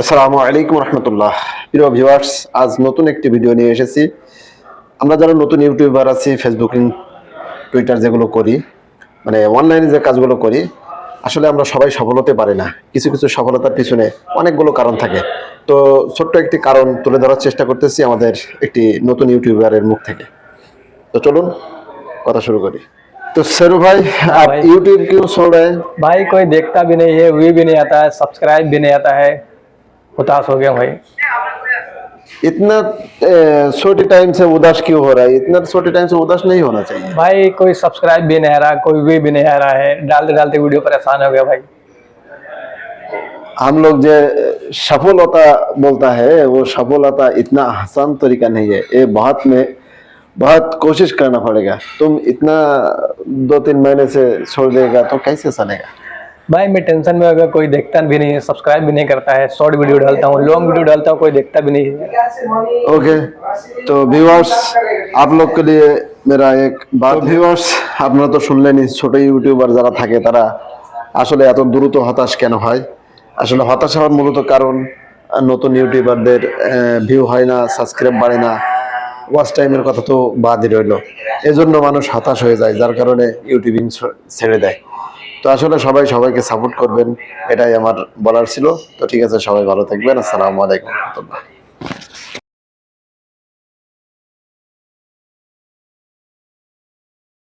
আসসালামু আলাইকুম রহমতুল্লাহ প্রিয় ভিউয়ার্স আজ নতুন একটি ভিডিও নিয়ে এসেছি আমরা যারা নতুন ইউটিউবার আছি ফেসবুকিং টুইটার যেগুলো করি মানে অনলাইনে যে কাজগুলো করি আসলে আমরা সবাই সফল হতে পারি না কিছু কিছু সফলতার পিছনে অনেকগুলো কারণ থাকে তো ছোট্ট একটি কারণ তুলে ধরার চেষ্টা করতেছি আমাদের একটি নতুন ইউটিউবারের মুখ থেকে তো চলুন কথা শুরু করি তো সেরু ভাই আপ ভাই। यूट्यूब क्यों छोड़ रहे हैं भाई कोई देखता भी नहीं है व्यू भी नहीं आता है सब्सक्राइब भी नहीं आता है उदास हो गया भाई। इतना छोटे टाइम से उदास क्यों हो रहा है? इतना छोटे टाइम से उदास नहीं होना चाहिए। भाई कोई सब्सक्राइब भी नहीं आ रहा कोई व्यू भी नहीं आ रहा है। डालते डालते वीडियो परेशान हो गया भाई। हम लोग जो सफलता बोलता है वो सफलता इतना आसान तरीका नहीं है। ये बहुत में बहुत कोशिश करना पड़ेगा। तुम इतना दो तीन महीने से छोड़ देगा तो कैसे चलेगा? भाई मैं टेंशन में हो गया कोई देखता भी नहीं है सब्सक्राइब भी नहीं करता है शॉर्ट वीडियो डालता हूँ लॉन्ग वीडियो डालता हूँ कोई देखता भी नहीं है ओके तो व्यूअर्स आप लोग के लिए मेरा एक बात व्यूअर्स আপনারা তো শুনলেনই ছোট ইউটিউবার যারা থাকে তারা আসলে এত দ্রুত হতাশ কেন হয় আসলে হতাশ হওয়ার মূলত কারণ আহ, নতুন ইউটিউবারদের ভিউ হয় না সাবস্ক্রাইব বাড়ে না ওয়াচ টাইমের কথা তো বাদই রইলো এজন্য মানুষ হতাশ হয়ে যায় যার কারণে ইউটিউবিং ছ- ছেড়ে দেয় তো আসলে সবাই সবাইকে সাপোর্ট করবেন, এটাই আমার বলার ছিল। তো ঠিক আছে, সবাই ভালো থাকবেন। আসসালামু আলাইকুম। রহমতুল্লাহ